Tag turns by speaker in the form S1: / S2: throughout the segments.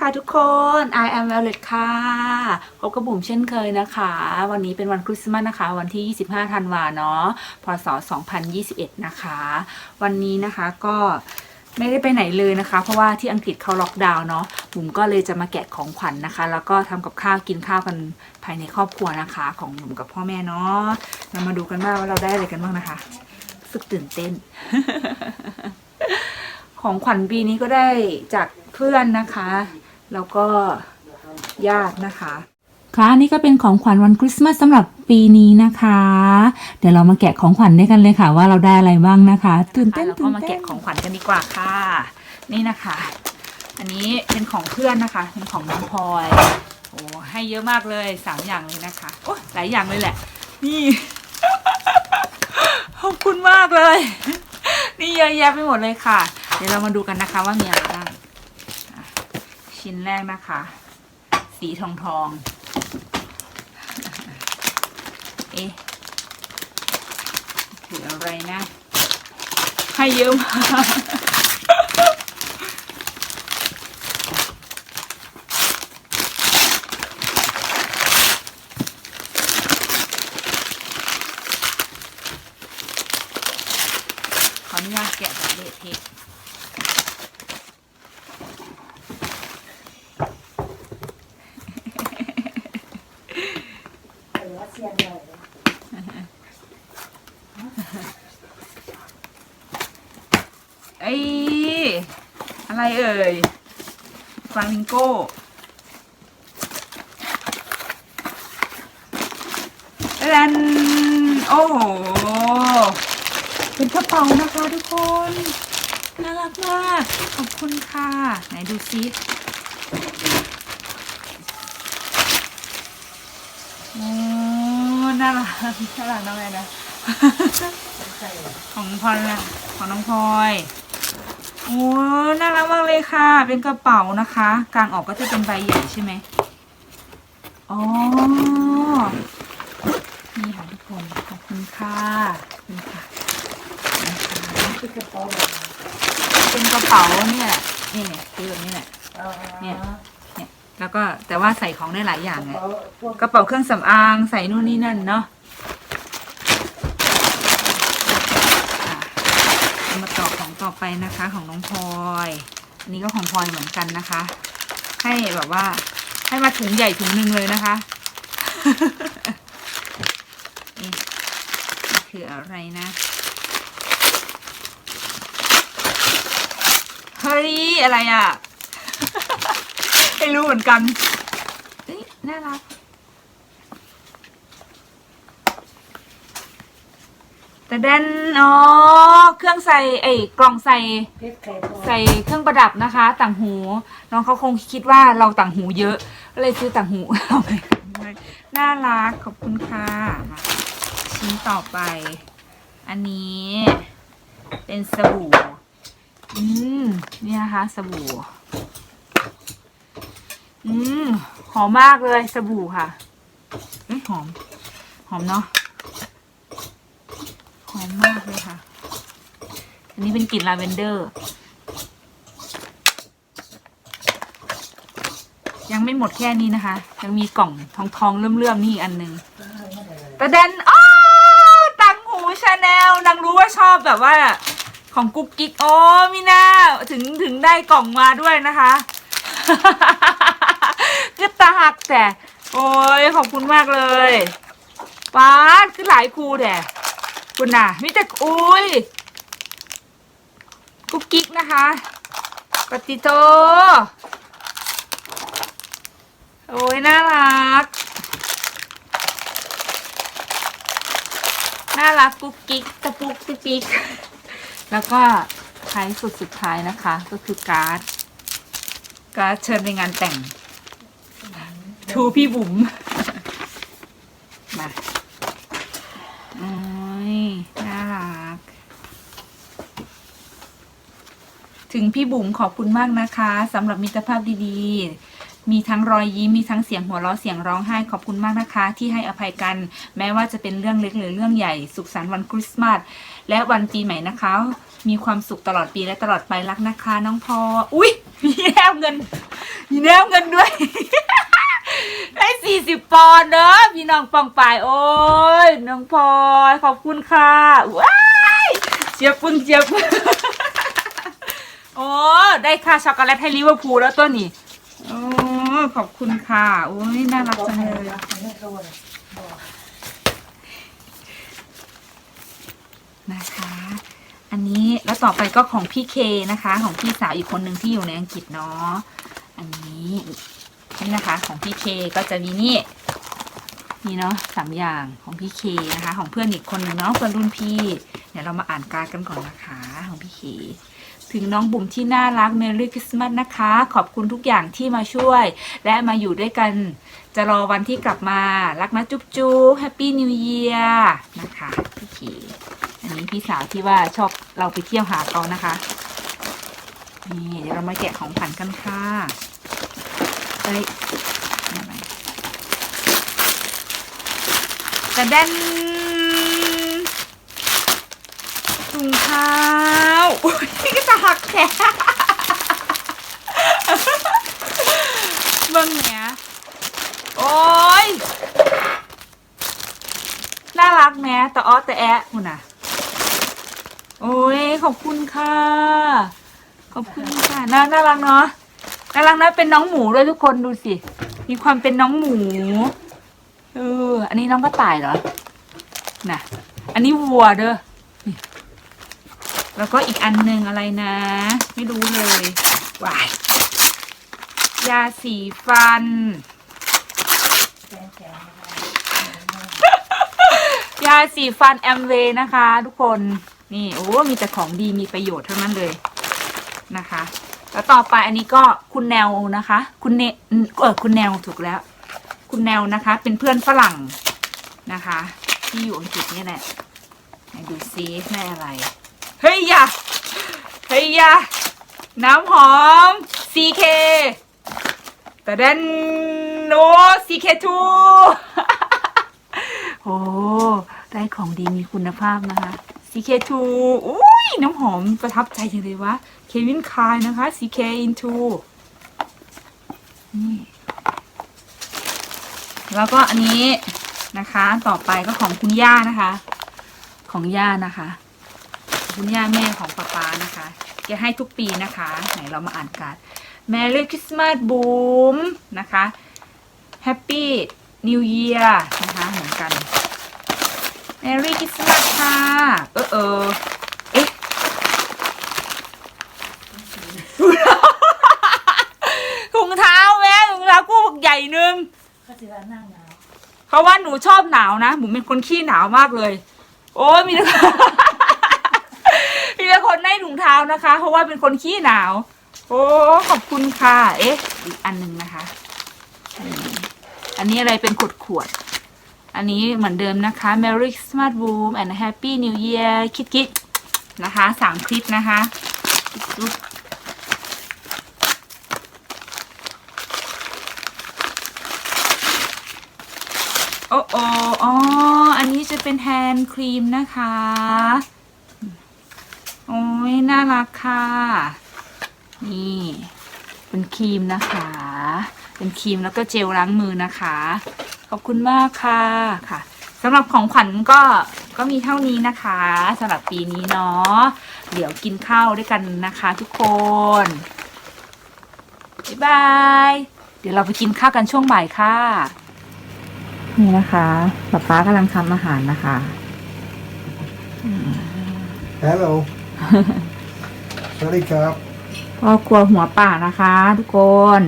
S1: ค่ะทุกคน I am Violet ค่ะ พบกับบุ๋มเช่นเคยนะคะ วันนี้เป็นวันคริสต์มาสนะคะ วันที่ 25 ธันวาเนาะ พศ 2021 นะคะ วันนี้นะคะก็ไม่ได้ไปไหนเลยนะคะ เพราะว่าที่อังกฤษเขาล็อกดาวน์เนาะ บุ๋มก็เลยจะมาแกะของขวัญนะคะ แล้วก็ทำกับข้าวกินข้าวกันภายในครอบครัวนะคะ ของบุ๋มกับพ่อแม่เนาะเรามาดูกันว่าเราได้อะไรกันบ้างนะคะสึกตื่นเต้น ของขวัญปีนี้ก็ได้จากเพื่อนนะคะ แล้วก็ญาตินะคะค่ะนี่ก็เป็นของขวัญวันคริสต์มาสสำหรับปีนี้นะคะ เดี๋ยวเรามาแกะของขวัญด้วยกันเลยค่ะ ว่าเราได้อะไรบ้างนะคะตื่นเต้นแล้วก็มาแกะของขวัญกันดีกว่าค่ะ นี่นะคะ อันนี้เป็นของเพื่อนนะคะ เป็นของน้องพลอยโอ้ให้เยอะมากเลยสามอย่างเลยนะคะโอ้หลายอย่างเลยแหละ นี่ขอบคุณมากเลย นี่เยอะแยะไปหมดเลยค่ะ เดี๋ยวเรามาดูกันนะคะว่ามีอะไรบ้างอะ ชิ้นแรกนะคะ สีทองทอง เอ๊ะคืออะไรนะ ให้เยอะมาก ขออนุญาตแกะแบบเละเทะ ไอ้อะไรเอ่ยฟลามิงโก้แลนโอ้โห เป็นกระเป๋านะคะทุกคน น่ารักมาก ขอบคุณค่ะ ไหนดูซิโอ้น่า รักน่ารักน้องแม่นะ ของพลอยนะของน้องพลอยโอ้น่ารักมากเลยค่ะ เป็นกระเป๋านะคะ กลางออกก็จะเป็นใบใหญ่ใช่ไหมอ๋อ นี่ค่ะทุกคน ขอบคุณค่ะขอบคุณค่ะเป็นกระเป๋าเนี่ยแหละนี่เนี่ยคือแบบนี้แหละ เนี่ย แล้วก็แต่ว่าใส่ของได้หลายอย่างไงกระเป๋าเครื่องสำอางใส่นู่นนี่นั่นเนาะะเอามาต่อของต่อไปนะคะของน้องพลอยอันนี้ก็ของพลอยเหมือนกันนะคะ ให้แบบว่า ให้มาถุงใหญ่ถุงหนึ่งเลยนะคะนี่นี่คืออะไรนะเฮ้ยอะไรอะ ไม่รู้เหมือนกันเอ้ยน่ารัก แต่เดนอ๋อเครื่องใส่ไอ้กล่องใส่ใส่เครื่องประดับนะคะ ต่างหู น้องเขาคงคิดว่าเราต่างหูเยอะก็เลยซื้อต่างหู เอาไปน่ารักขอบคุณค่ะมาชิ้นต่อไป อันนี้เป็นสบู่ อืม นี่นะคะสบู่ อืมหอมมากเลยสบู่ค่ะเอ้ยหอม หอมเนาะหอมมากเลยค่ะ อันนี้เป็นกลิ่นลาเวนเดอร์ ยังไม่หมดแค่นี้นะคะ ยังมีกล่องทองทองๆเลื่อมๆนี่อีกอันหนึ่งแต่เดนอ้อตังหูชาแนลนางรู้ว่าชอบแบบว่า ของกุ๊กกิ๊กโอ๋อมีหน้าถึงถึงได้กล่องมาด้วยนะคะ ตาหักแต่โอ้ยขอบคุณมากเลยป้าดคือหลายครูแต่คุณน่ะมิแต่อุ้ยกุ๊กกิ๊กนะคะปฏิโตโอ้ยน่ารัก น่ารักกุ๊กกิ๊กตะปุกกุ๊กกิ๊กแล้วก็ท้ายสุดสุดท้ายนะคะ ก็คือการ์ด การ์ดเชิญในงานแต่ง ทูพี่บุ๋มมาโอ้ยน่ารัก ถึงพี่บุ๋มขอบคุณมากนะคะสำหรับมิตรภาพดีๆ มีทั้งรอยยิ้มมีทั้งเสียงหัวเราะเสียงร้องไห้ขอบคุณมากนะคะ ที่ให้อภัยกัน แม้ว่าจะเป็นเรื่องเล็กหรือเรื่องใหญ่สุขสันต์วันคริสต์มาสและวันปีใหม่นะคะ มีความสุขตลอดปีและตลอดไปรักนะคะ น้องพอ อุ้ยมีแนวเงินมีแนวเงินด้วย ได้สี่สิบปอนด์เนอะพี่น้องปองปายโอ้ยน้องพลอยขอบคุณค่ะว้ายเจี๊ยบปึ้งเจี๊ยบโอ้ได้ค่าช็อกโกแลตให้ลิเวอร์พูลแล้วตัวนี้โอ้ขอบคุณค่ะโอ้ยน่ารักจังเลยนะคะ อันนี้แล้วต่อไปก็ของพี่เคนะคะ ของพี่สาวอีกคนหนึ่งที่อยู่ในอังกฤษเนาะอันนี้ นี่นะคะ ของพี่เคก็จะมีนี่นี่เนาะสามอย่างของพี่เคนะคะ ของเพื่อนอีกคนหนึ่งเนาะเพื่อนรุ่นพี่ เดี๋ยวเรามาอ่านการ์ดกันก่อนนะคะ ของพี่เคถึงน้องบุ๋มที่น่ารักเมรี่คริสต์มาสนะคะ ขอบคุณทุกอย่างที่มาช่วย และมาอยู่ด้วยกัน จะรอวันที่กลับมา รักนะจุ๊บจุ๊บแฮปปี้นิวเยียร์นะคะ พี่เคอันนี้พี่สาวที่ว่าชอบเราไปเที่ยวหาเขานะคะ นี่เดี๋ยวเรามาแกะของขวัญกันค่ะ เอ้ยอะไรแต่แดนถุงเท้านี่ก็จะหักแขนเบิ่งเนี้ยโอ้ยน่ารักแม้แต่ออแต่แอะคุณน่ะ โอ้ยขอบคุณค่ะ ขอบคุณค่ะ น่าน่ารักเนาะ น่ารักนะเป็นน้องหมูด้วยทุกคนดูสิ มีความเป็นน้องหมู เออ อันนี้น้องก็ต่ายเหรอ น่ะ อันนี้วัวเด้อแล้วก็อีกอันหนึ่งอะไรนะ ไม่รู้เลยว้ายยาสีฟัน ยาสีฟันแอมเวย์นะคะ ทุกคน นี่ โอ้ มีแต่ของดีมีประโยชน์เทั้งนั้นเลยนะคะ แล้วต่อไปอันนี้ก็คุณแนวนะคะ คุณเนเออคุณแนวถูกแล้ว คุณแนวนะคะ เป็นเพื่อนฝรั่งนะคะ ที่อยู่อังกฤษนี่แหละดูซิแม่อะไร เฮ้ยยาเฮ้ยยาน้ำหอม CK แต่เดนโน CK2 โอ้ได้ของดีมีคุณภาพนะคะ CK2 อุ้ น้ำหอมประทับใจจังเลยวะเควินคายนะคะ CK into นี่แล้วก็อันนี้นะคะ ต่อไปก็ของคุณย่านะคะ ของย่านะคะ คุณย่าแม่ของป๊าป๊านะคะแกให้ทุกปีนะคะ ไหนเรามาอ่านกัน Merry Christmas บูมนะคะ Happy New Year นะคะเหมือนกัน Merry Christmas ค่ะ เออเออ ถุงเท้าแม่ถุงเท้ากูใหญ่หนึง
S2: จะว่าหน้าหนาว
S1: เพราะว่าหนูชอบหนาวนะหนูเป็นคนขี้หนาวมากเลย โอ้ยมีแต่ มีแต่คนให้ถุงเท้านะคะ เพราะว่าเป็นคนขี้หนาว โอ้ขอบคุณค่ะ เอ๊ะ อีกอันหนึ่งนะคะอืมอันนี้อะไรเป็นขวดขวดๆอันนี้เหมือนเดิมนะคะ Merry Christmas Boom and Happy New Year คิดคิดๆนะคะสามคลิปนะคะจุ๊บ โอ้โออ๋อ อันนี้จะเป็นแฮนด์ครีมนะคะ โอ้ย น่ารักค่ะ นี่ เป็นครีมนะคะ เป็นครีมแล้วก็เจลล้างมือนะคะ ขอบคุณมากค่ะค่ะสำหรับของขวัญก็ก็มีเท่านี้นะคะสำหรับปีนี้เนาะเดี๋ยวกินข้าวด้วยกันนะคะทุกคน บ๊ายบาย เดี๋ยวเราไปกินข้าวกันช่วงบ่ายค่ะ นี่นะคะป๊าป๊ากำลังทำอาหารนะคะ
S3: Hello. สวัสดีครับ
S1: พ่อครัวหัวป่านะคะ ทุกคน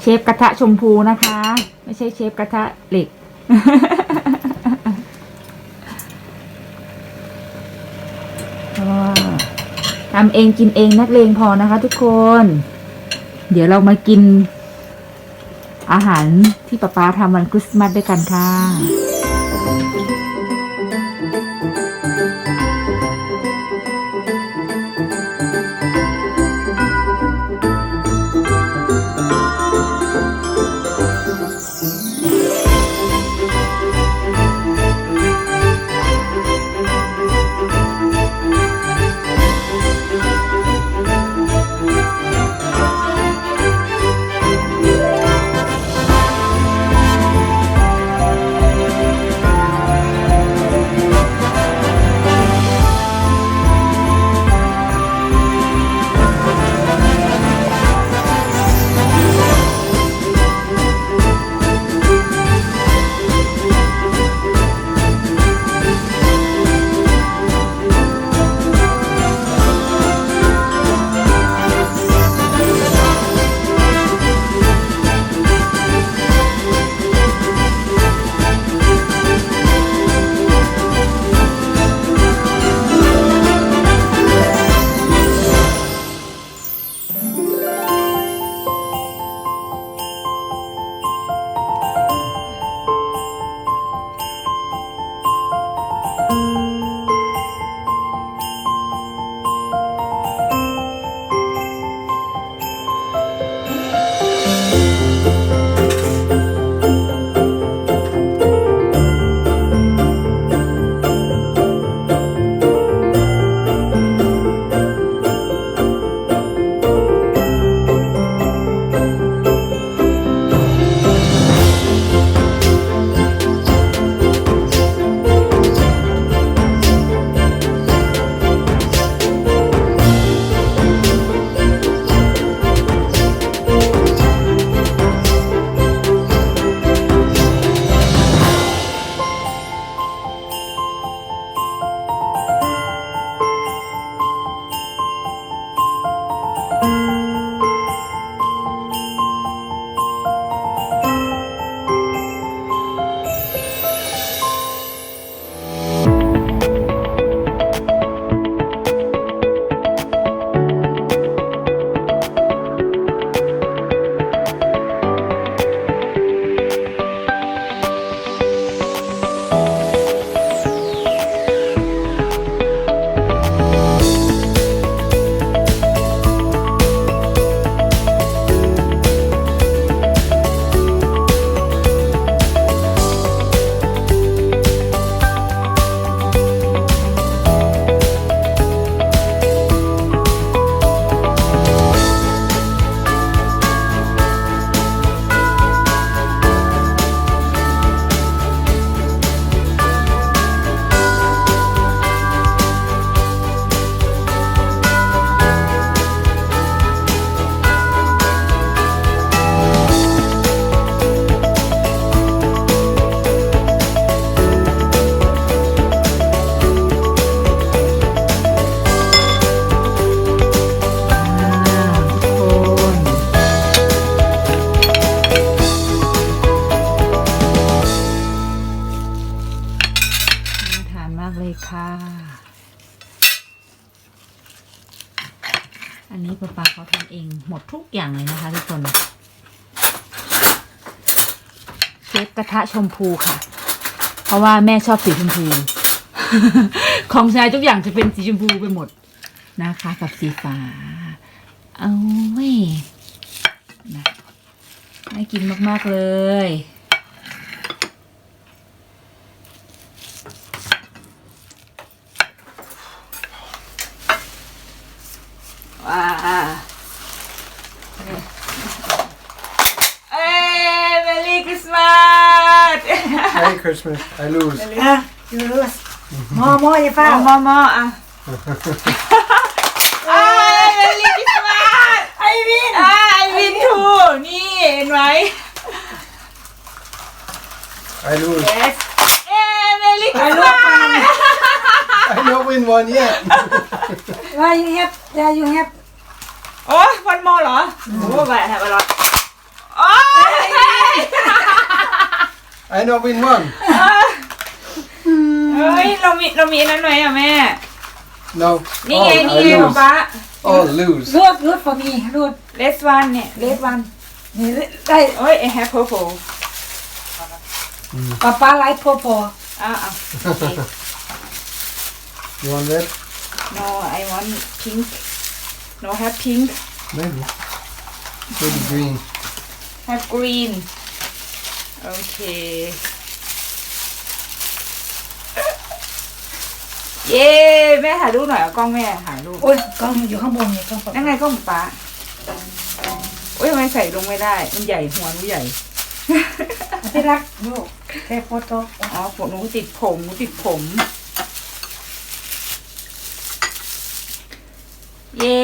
S1: เชฟกระทะชมพูนะคะ ไม่ใช่เชฟกระทะเหล็ก ทำเองกินเองนักเลงพอนะคะ ทุกคน เดี๋ยวเรามากิน อาหารที่ป๊าป๊าทำวันคริสต์มาสด้วยกันค่ะ หมดทุกอย่างเลยนะคะทุกคนเชฟกระทะชมพูค่ะ เพราะว่าแม่ชอบสีชมพู ของชายทุกอย่างจะเป็นสีชมพูไปหมดนะคะ กับสีฟ้า เอาเว้นะน่ากินมาก ๆ เลยว้าเอ้ยเมลี่คริสต์มาส
S3: Merry Christmas. I lose.
S2: อะอยู่รู้มอมออย่า
S1: มา
S2: เฝ้า
S1: มามาอะเอ้ยเมลี่คริสต์มาส
S2: ไอวิน
S1: อะไอวินทูนี่เห็นไหม
S3: I lose.
S1: เอ้ยเมลี่คริสต์มาส
S3: I don't win one yet.
S2: ว่าอยู่เฮ็บยาอยู่เฮ็บ
S1: โอ้ยวันมอเหรอโอ้แหวนแฮปปี้รอด
S3: I don't win one.
S1: เฮ้ย เรามี เรามีอันนั้นไหมอ่ะแม่
S3: No.
S1: นี่
S3: All,
S1: ไง นี่
S3: I
S1: ไง
S3: lose.
S1: ป๊า
S3: All lose.
S2: รูดรูด for me รูด
S1: เลสวันเนี่ย เลสวัน
S2: นี่ได้
S1: โอ้ย I have purple
S2: ป้าป้าไลท์พอพอ
S1: อ่ะอ่ะ
S3: You want red?
S1: no I want pink no have pink
S3: Maybe. Maybe green.
S1: have green โอเค เย้แม่ถ่ายรูปหน่อยเอากล้องแม่ถ่ายรูป
S2: โอ้ยกล้องอยู่ข้างบนนี่กล้องป้า
S1: นั่นไงกล้องป๊าโอ้ยทำไมใส่ลงไม่ได้ มันใหญ่หัวหนูใหญ่
S2: ที่รักลูกแค่โฟโต้
S1: อ๋อผมหนูติดผมหนูติดผม เย้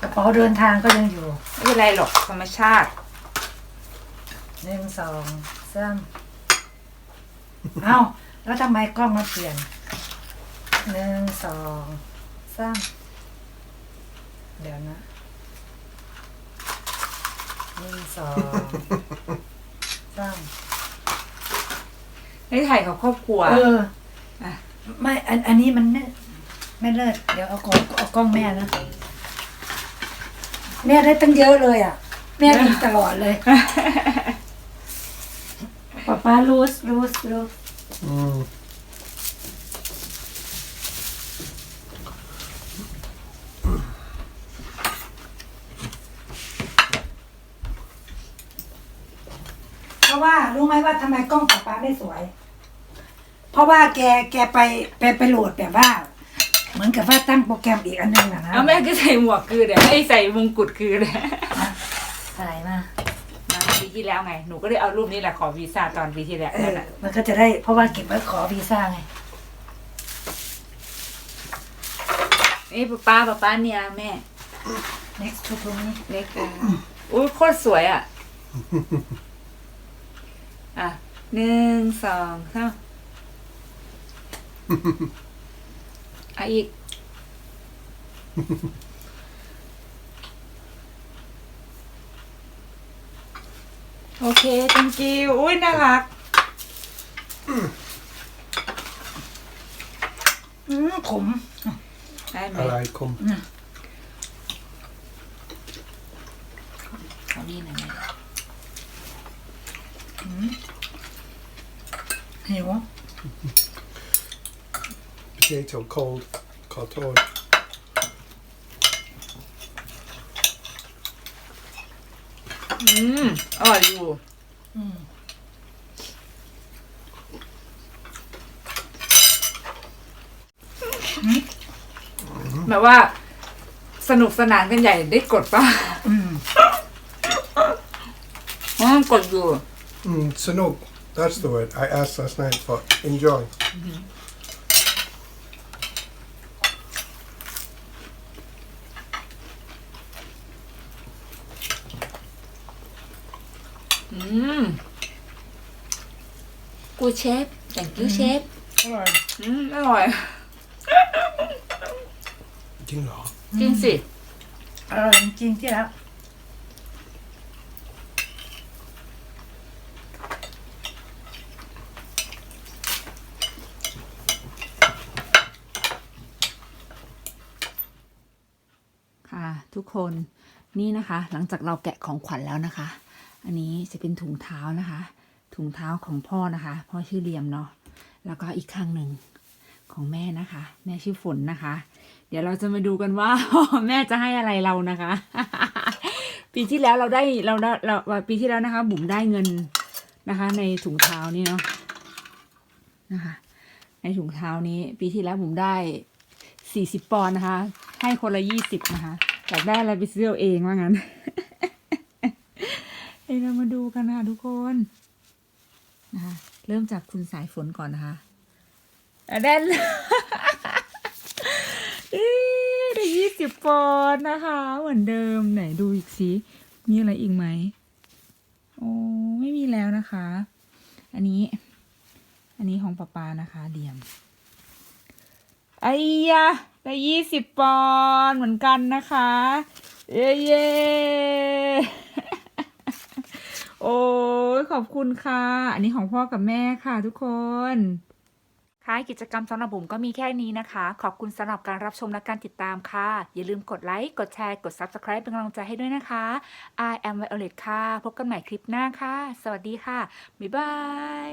S2: กระเป๋าเดินทางก็ยังอยู่
S1: ไม่เป็นไรหรอกธรรมชาติ
S2: หนึ่งสองสามเอ้า แล้วทำไมกล้องมาเปลี่ยนหนึ่งสองสามเดี๋ยวนะหนึ่งสองสาม
S1: นี่ถ่ายกับครอบครัว
S2: เออ
S1: อะ
S2: ไม่อันอันนี้มันไม่ไม่เลิศเดี๋ยวเอาของเอากล้องแม่นะ แม่ได้ตั้งเยอะเลยอะ แม่ดูตลอดเลยป้าป้าลูสลูสลูส
S3: Mm.
S2: เพราะว่ารู้ไหมว่าทำไมกล้องป้าป้าไม่สวย เพราะว่าแกแกไปไปไปโหลดแบบว่าเห มือนกับว่าตั้งโปรแกรมอีกอันหนึงนะนะ
S1: เอาแม่ก็ใส่หมวกคือเดี๋ยวไอ้ใส่มงกุฎคือเดี๋ยว
S2: อะไรมา
S1: มาปีที่แล้วไง หนูก็ได้เอารูปนี้แหละขอวีซ่าตอนปีที่แล้ว
S2: เอ
S1: นั่
S2: อน
S1: แหละ
S2: มันก็จะได้เพราะว่าเก็บไว้ขอวีซ่าไง
S1: นี่ป้าป้าป้าเนี่ยแม่
S2: next to ตรงนี้
S1: เล็กอะอุ้ยโคตรสวยอะ อะหนึ่งสองสาม อะอีก โอเค thank you อุ้ยน่ารัก
S2: อืมขม
S1: ได้ไหม
S3: I like them.
S1: เอานี่หน่อยไหม
S2: หิว
S3: Potato cold. Cotton.
S1: อืมอร่อยอยู่
S2: อืม
S1: แบบว่า สนุกสนานกันใหญ่ได้กดป่ะ
S2: อืม
S1: อ๋อกดอยู่
S3: Mm, Sanook. That's the word I asked last night for. Enjoy.
S1: กูเชฟแต่งกิ้วเชฟ
S2: อร่อย
S1: อืมอร่อย
S3: จริงเหรอ
S1: จริงสิ
S2: อร่อยจริงที่แล้วค่ะ
S1: ทุกคนนี่นะคะ หลังจากเราแกะของขวัญแล้วนะคะ อันนี้จะเป็นถุงเท้านะคะ ถุงเท้าของพ่อนะคะ พ่อชื่อเลียมเนาะ แล้วก็อีกข้างหนึ่งของแม่นะคะ แม่ชื่อฝนนะคะ เดี๋ยวเราจะมาดูกันว่า แม่จะให้อะไรเรานะคะ ปีที่แล้วเราได้เราได้เราปีที่แล้วนะคะ บุ๋มได้เงินนะคะ ในถุงเท้านี่เนาะนะคะ ในถุงเท้านี้ ปีที่แล้วบุ๋มได้สี่สิบปอนด์นะคะ ให้คนละยี่สิบนะคะอยากได้อะไรไปซื้อเอาเองว่างั้น เรามาดูกันนะคะทุกคนนะคะเริ่มจากคุณสายฝนก่อนนะคะอะแดนเอ๊ะได้ยี่สิบปอนด์นะคะ เหมือนเดิมไหนดูอีกสิมีอะไรอีกไหมโอ้ไม่มีแล้วนะคะ อันนี้ อันนี้ของป๊าปานะคะ เดียมไอ้ยะได้ยี่สิบปอนด์เหมือนกันนะคะ เย้เย้ โอ้ยขอบคุณค่ะ อันนี้ของพ่อกับแม่ค่ะทุกคนค่ะกิจกรรมสำหรับบุ๋มก็มีแค่นี้นะคะ ขอบคุณสำหรับการรับชมและการติดตามค่ะ อย่าลืมกดไลค์ กดแชร์ กด Subscribe เป็นกำลังใจให้ด้วยนะคะ I am Violet ค่ะ พบกันใหม่คลิปหน้าค่ะ สวัสดีค่ะ บ๊ายบาย